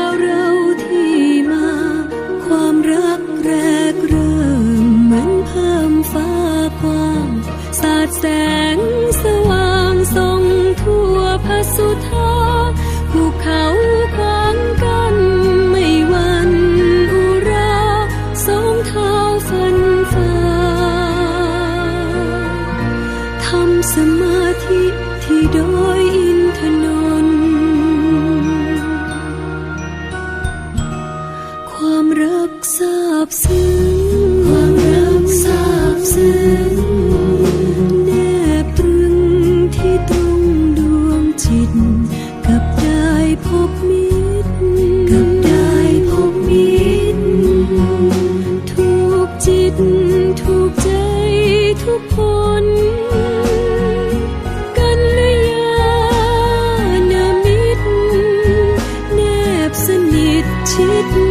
าวเราที่มา ความรักแรกเริ่มเหมือนเพิ่มฟ้ากว้างสาดแสงสว่างส่องทั่วพระสุธาภูเขาขวางกันไม่วันอุราสองเท้าฟันฝ่าทำสมาธิที่ดอย ซาบซึ้งความรักซาบซึ้งแนบตรึงที่ตรงดวงจิต กับได้พบมิตรกับได้พบมิตรทุกจิตทุกใจทุกคนชิด